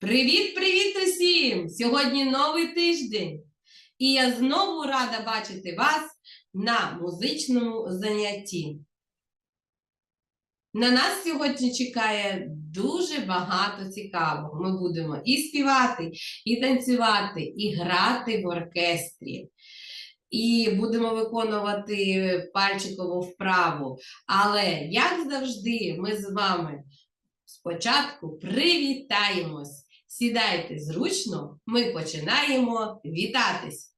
Привіт-привіт усім! Сьогодні новий тиждень. І я знову рада бачити вас на музичному занятті. На нас сьогодні чекає дуже багато цікавого. Ми будемо і співати, і танцювати, і грати в оркестрі. І будемо виконувати пальчикову вправу. Але, як завжди, ми з вами спочатку привітаємось. Сідайте зручно, ми починаємо вітатись.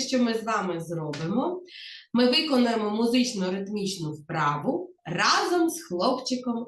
Що ми з вами зробимо, ми виконаємо музично-ритмічну вправу разом з хлопчиком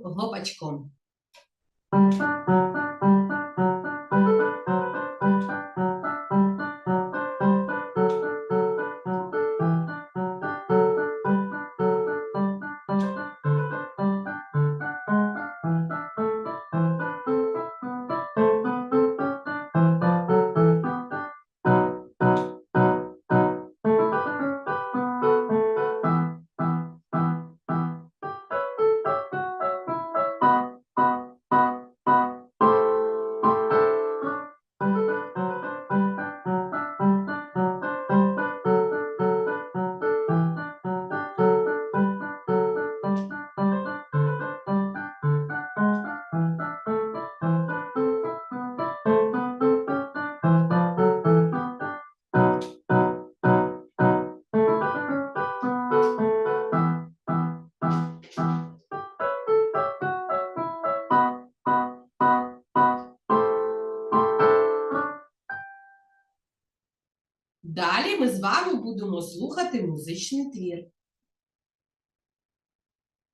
вами будемо слухати музичний твір.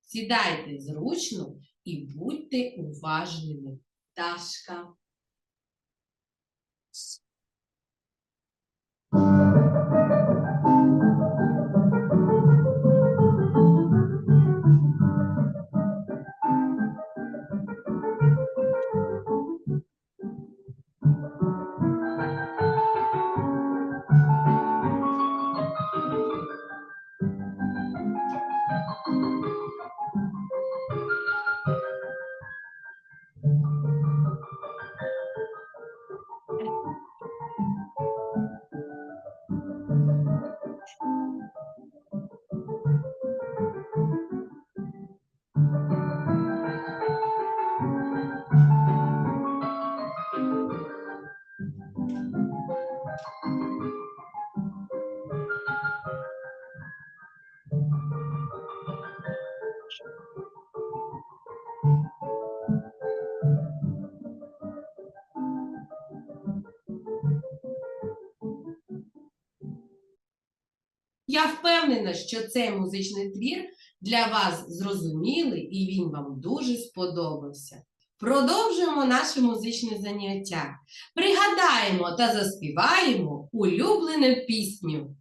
Сідайте зручно і будьте уважними. Пташка. Я впевнена, що цей музичний твір для вас зрозумілий і він вам дуже сподобався. Продовжуємо наше музичне заняття. Пригадаємо та заспіваємо улюблену пісню.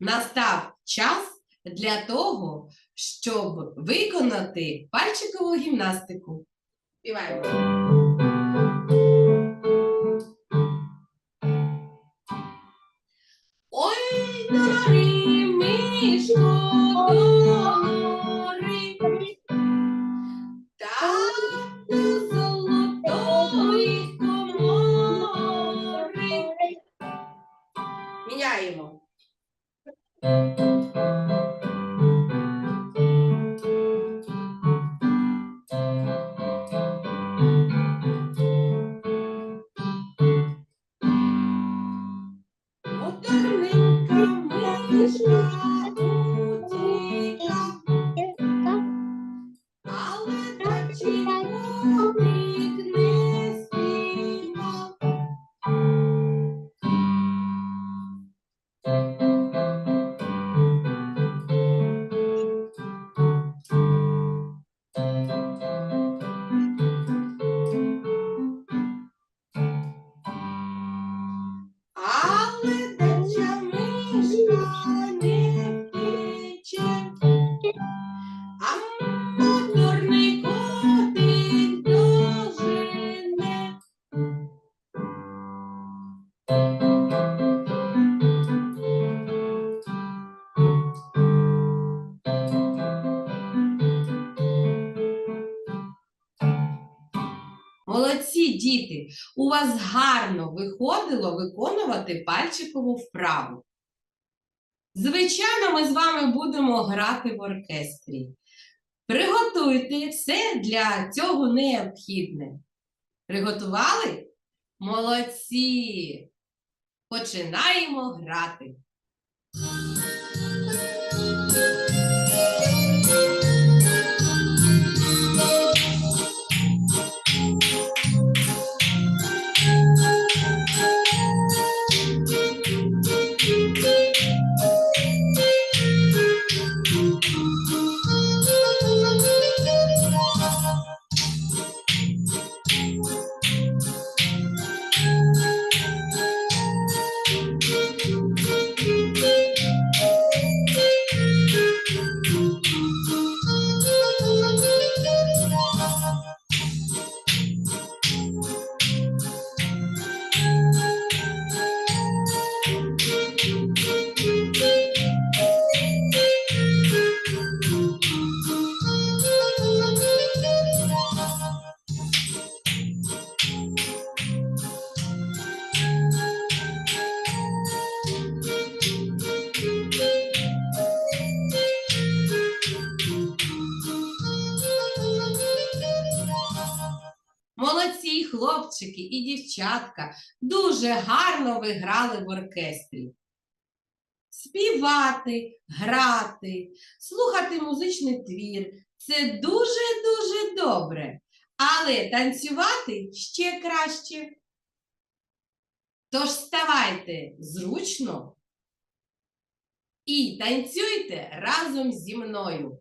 Настав час для того, щоб виконати пальчикову гімнастику. Співаємо. Ой, дори, мишко, Молодці, діти! У вас гарно виходило виконувати пальчикову вправу. Звичайно, ми з вами будемо грати в оркестрі. Приготуйте все для цього необхідне. Приготували? Молодці! Починаємо грати. Хлопчики і дівчатка, дуже гарно ви грали в оркестрі. Співати, грати, слухати музичний твір це дуже-дуже добре. Але танцювати ще краще. Тож ставайте зручно і танцюйте разом зі мною.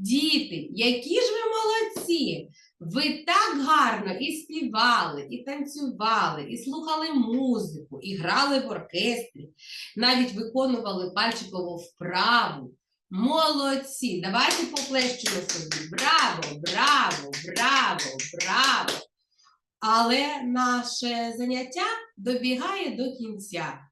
Діти, які ж ви молодці! Ви так гарно і співали, і танцювали, і слухали музику, і грали в оркестрі, навіть виконували пальчикову вправу. Молодці! Давайте поплещемо собі. Браво, браво, браво, браво! Але наше заняття добігає до кінця.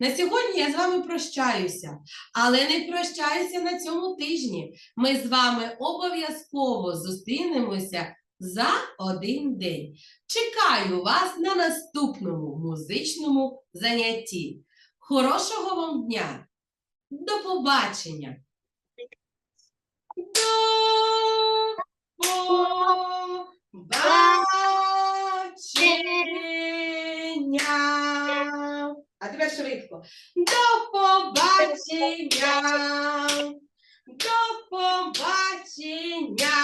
На сьогодні я з вами прощаюся, але не прощаюся на цьому тижні. Ми з вами обов'язково зустрінемося за один день. Чекаю вас на наступному музичному занятті. Хорошого вам дня! До побачення! До побачення! А тепер швидко. До побачення! До побачення!